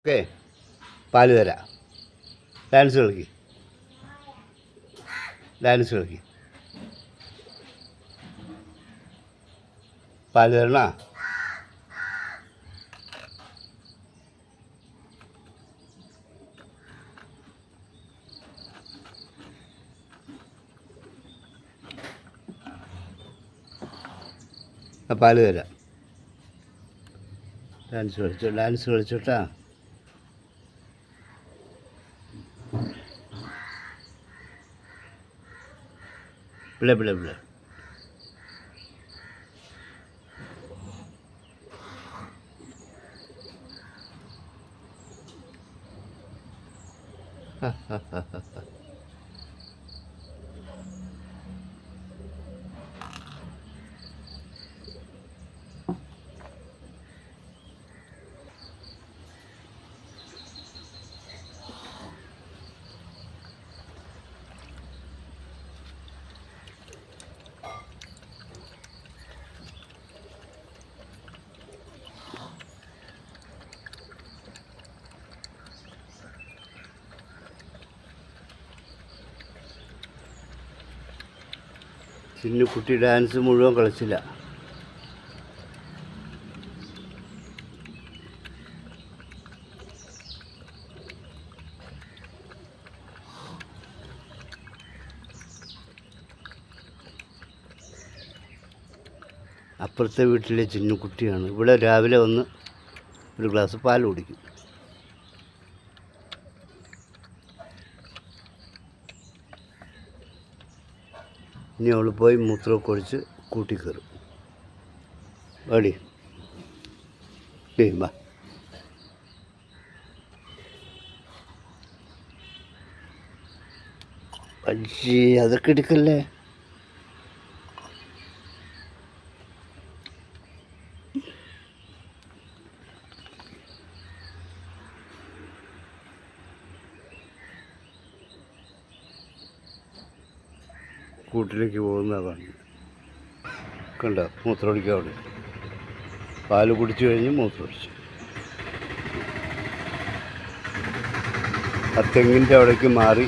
Okay പാൽ തരാം. Dance കളിക്ക്. ഡാൻസ് കളിക്ക്. പാൽ തരണ? പാൽ തരാം. ഡാൻസ് കളിച്ചോ? ഡാൻസ് കളിച്ചോട്ടാ? Bla bla bla. Ha ha ha ha ha. Chinnukutty dance മുഴുവൻ കളിച്ചില്ല. അപ്പുറത്തെ വീട്ടിലെ ചിന്നുകുട്ടിയാണ്. ഇവിടെ രാവിലെ വന്ന് ഒരു ഗ്ലാസ് പാൽ കുടിക്കും. ഇനി അവൾ പോയി മൂത്രമൊക്കെ ഒഴിച്ച് കൂട്ടി കയറും. അടി ഏയ് അജി അതൊക്കെ എടുക്കല്ലേ? കൂട്ടിലേക്ക് പോകുന്നതാണ് കണ്ട? മൂത്രമൊഴിക്കുക അവിടെ. പാൽ കുടിച്ചു കഴിഞ്ഞ് മൂത്രമൊടിച്ചു ആ തെങ്ങിന്റെ അവിടേക്ക് മാറി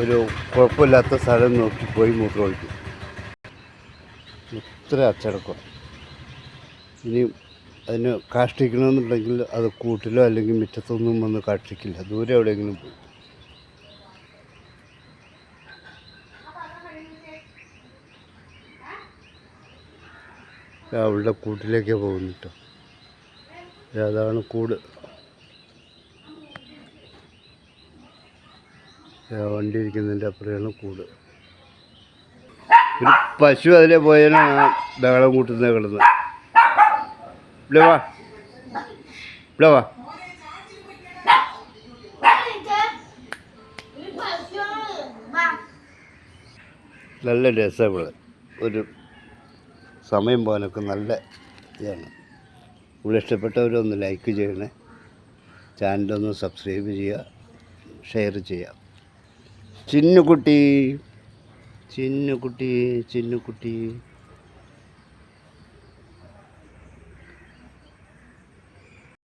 ഒരു കുഴപ്പമില്ലാത്ത സ്ഥലം നോക്കി പോയി മൂത്രമൊഴിക്കും. ഇത്ര അച്ചടക്കം. ഇനി അതിന് കാഷ്ടിക്കണമെന്നുണ്ടെങ്കിൽ അത് കൂട്ടിലോ അല്ലെങ്കിൽ മുറ്റത്തൊന്നും വന്ന് കാഷ്ടിക്കില്ല. ദൂരെ എവിടെയെങ്കിലും പോയി. അവളുടെ കൂട്ടിലേക്ക് പോകുന്നു കേട്ടോ അതാണ് കൂട്? വണ്ടി ഇരിക്കുന്നതിന്റെ അപ്പുറയാണ് കൂട്. ഒരു പശു അതിലെ പോയാലും ബഹളം കൂട്ടുന്ന കിടന്ന്. ഇവിടെ വാ. ഇവിടെ വാ. നല്ല രസമാണ്. ഒരു സമയം പോകാനൊക്കെ നല്ല ഇതാണ്. ഇവിടെ ഇഷ്ടപ്പെട്ടവരൊന്ന് ലൈക്ക് ചെയ്യണേ. ചാനലൊന്ന് സബ്സ്ക്രൈബ് ചെയ്യുക. ഷെയർ ചെയ്യുക. ചിന്നുകുട്ടി ചിന്നുകുട്ടി ചിന്നുകുട്ടി.